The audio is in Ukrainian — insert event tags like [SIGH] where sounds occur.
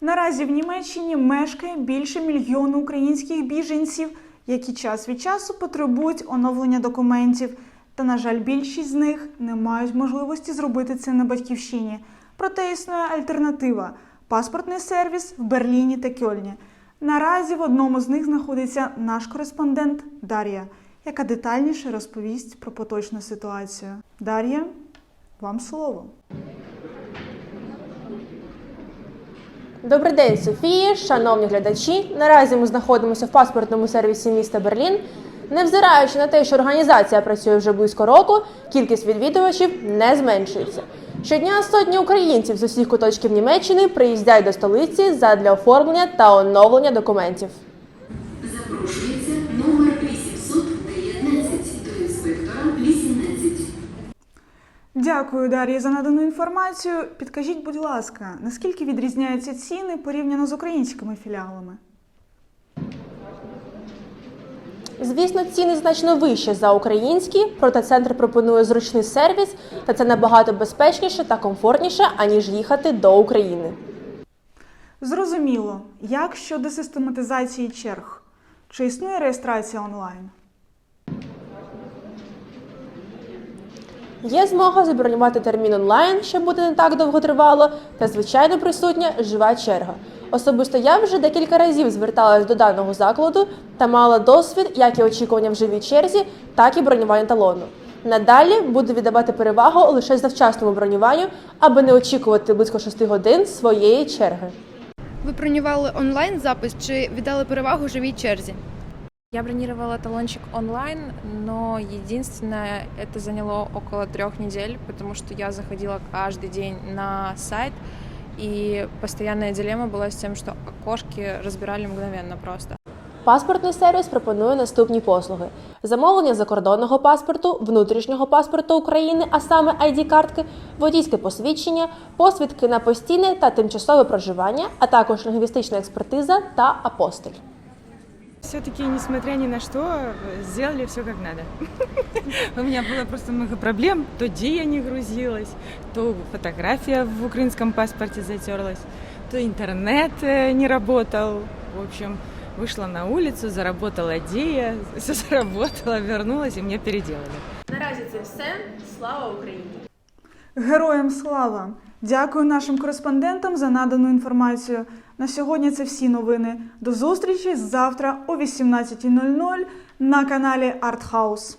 Наразі в Німеччині мешкає більше мільйону українських біженців, які час від часу потребують оновлення документів. Та, на жаль, більшість з них не мають можливості зробити це на батьківщині. Проте існує альтернатива паспортний сервіс в Берліні та Кьольні. Наразі в одному з них знаходиться наш кореспондент Дар'я, яка детальніше розповість про поточну ситуацію. Дар'я, вам слово. Добрий день, Софія, шановні глядачі. Наразі ми знаходимося в паспортному сервісі міста Берлін. Невзираючи на те, що організація працює вже близько року, кількість відвідувачів не зменшується. Щодня сотні українців з усіх куточків Німеччини приїздять до столиці задля оформлення та оновлення документів. Запрошується номер 819 Дякую, Дар'я, за надану інформацію. Підкажіть, будь ласка, наскільки відрізняються ціни порівняно з українськими філіалами? Звісно, ціни значно вищі за українські, проте центр пропонує зручний сервіс, та це набагато безпечніше та комфортніше, аніж їхати до України. Зрозуміло, як щодо систематизації черг? Чи існує реєстрація онлайн? Є змога забронювати термін онлайн, щоб буде не так довго тривало, та звичайно присутня жива черга. Особисто я вже декілька разів зверталась до даного закладу та мала досвід як і очікування в живій черзі, так і бронювання талону. Надалі буду віддавати перевагу лише завчасному бронюванню, аби не очікувати близько 6 годин своєї черги. Ви бронювали онлайн запис чи віддали перевагу живій черзі? Я бронировала талончик онлайн, но единственное, это заняло около трех недель, потому что я заходила каждый день на сайт, и постоянная дилемма была с тем, что окошки разбирали мгновенно просто. Паспортний сервіс пропонує наступні послуги: замовлення закордонного паспорту, внутрішнього паспорту України, а саме ID-картки, водійське посвідчення, посвідки на постійне та тимчасове проживання, а також лінгвістична експертиза та апостиль. Все-таки, несмотря ни на что, сделали все как надо. [LAUGHS] У меня было просто много проблем. То Дия не грузилась, то фотография в украинском паспорте затерлась, то интернет э, не работал. В общем, вышла на улицу, заработала Дия, [LAUGHS] все заработала, вернулась и мне переделали. Наразі це все. Слава Україні! Героям слава! Дякую нашим кореспондентам за надану інформацію. На сьогодні це всі новини. До зустрічі завтра о 18.00 на каналі Артхаус.